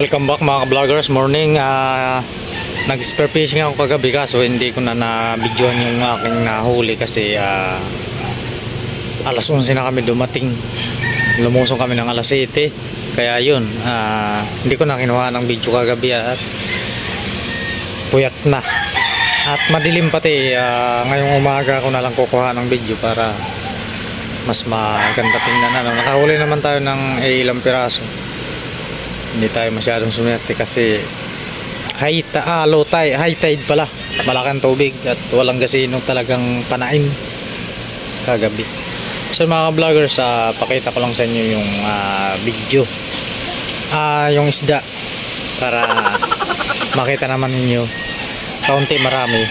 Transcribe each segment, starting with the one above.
Welcome back mga vloggers morning ah nag-spare fishing ako kagabi kaso hindi ko na na-videoan yung aking nahuli kasi ah, alas 11 na kami dumating. Lumusong kami ng alas 7 kaya yun ah, hindi ko na kinuha ng video kagabi at puyat na. At madilim pati ah, ngayong umaga ko na lang kukuha ng video para mas maganda tingnan. Ano nakahuli naman tayo ng eh, ilang piraso hindi tayo masyadong sumerte kasi high, ta ah, low tide, high tide pala. Malaking tubig at walang gasino talagang panaim kagabi. So mga vloggers ah, pakita ko lang sa inyo yung ah, video. Ah, yung isda. Para makita naman ninyo. Kaunti marami.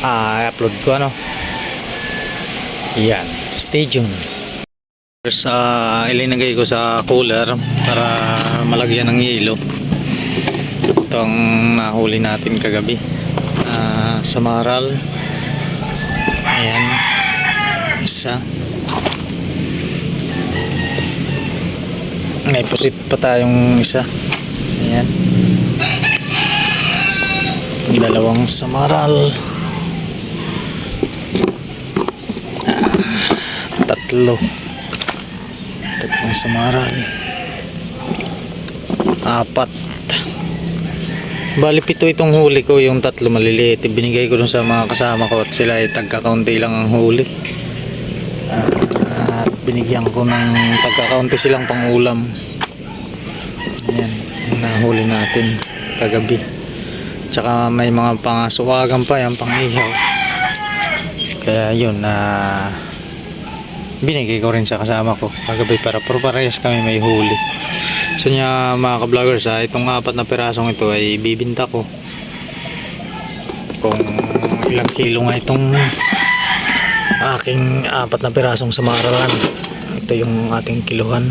Ah, upload ko ano? Yan. Stay tuned sa ilinagay ko sa cooler para malagyan ng yelo. Itong nahuli natin kagabi. Ah, sa maral. Ayan. Isa. May pusit pa tayong isa. Ayan. Dalawang samaral Ah, tatlo tatlong samaral apat. Bali pito itong huli ko yung tatlo maliliit. Binigay ko dun sa mga kasama ko at sila ay tagkakaunti lang ang huli. Ah, at binigyan ko ng tagkakaunti silang pangulam. Ayan nahuli natin kagabi. Tsaka may mga pangasuwagan pa yung pangihaw. Kaya yun na binigay ko rin sa kasama ko. Kagabi para puro parehas kami may huli. So niya mga ka-vloggers ha, itong apat na pirasong ito ay bibinta ko. Kung ilang kilo nga itong aking apat na pirasong samaralan ito yung ating kiluhan.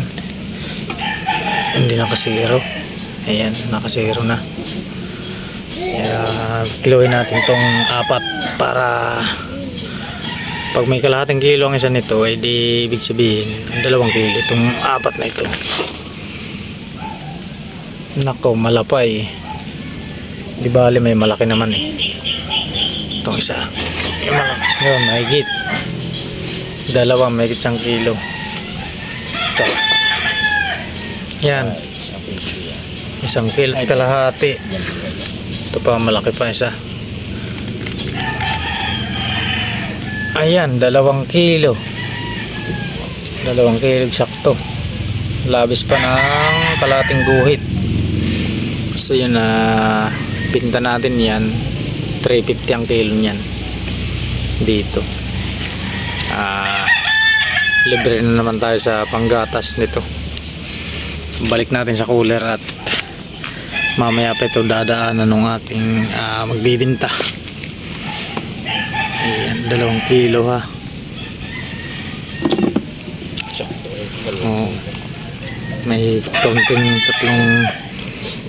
Hindi nakasiro ayan nakasiro na. Kaya kiluhin natin itong apat para pag may kalahating kilo ang isa nito ay di ibig sabihin ang dalawang kilo itong apat na ito nako malapay di bali may malaki naman eh itong isa yun mahigit dalawa mahigit isang kilo ito yan isang kilo at kalahati ito pa malaki pa isa Ayan, dalawang kilo. Dalawang kilo sakto. Labis pa ng kalating guhit. So yun na pinta natin yan. 350 ang kilo niyan. Dito. Ah, libre na naman tayo sa panggatas nito. Balik natin sa cooler at mamaya pa ito dadaanan ng ating ah, magbibinta. Ayan, dalawang kilo ha. Oo. May kaunting tatlong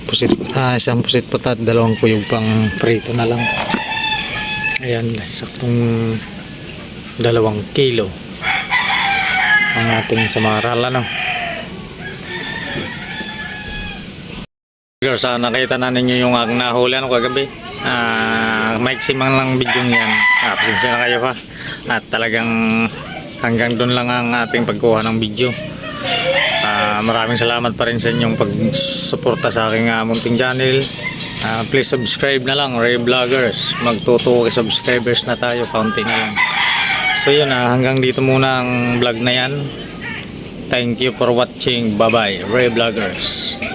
pusit, ah, isang pusit patat, dalawang kuyog pang prito na lang. Ayan, saktong dalawang kilo ang ating samaral ano. Girls, ah, nakita na ninyo yung aking nahuli ano kagabi. Ah, maiksi lang video yan. Ah, pasensya na kayo ha. At talagang hanggang doon lang ang ating pagkuha ng video. Ah, maraming salamat pa rin sa inyong pagsuporta sa aking ah, munting channel. Ah, please subscribe na lang, Ray Vloggers. Magtutuwa subscribers na tayo, kaunti na lang. So yun, ah, hanggang dito muna ang vlog na yan. Thank you for watching. Bye-bye, Ray Vloggers.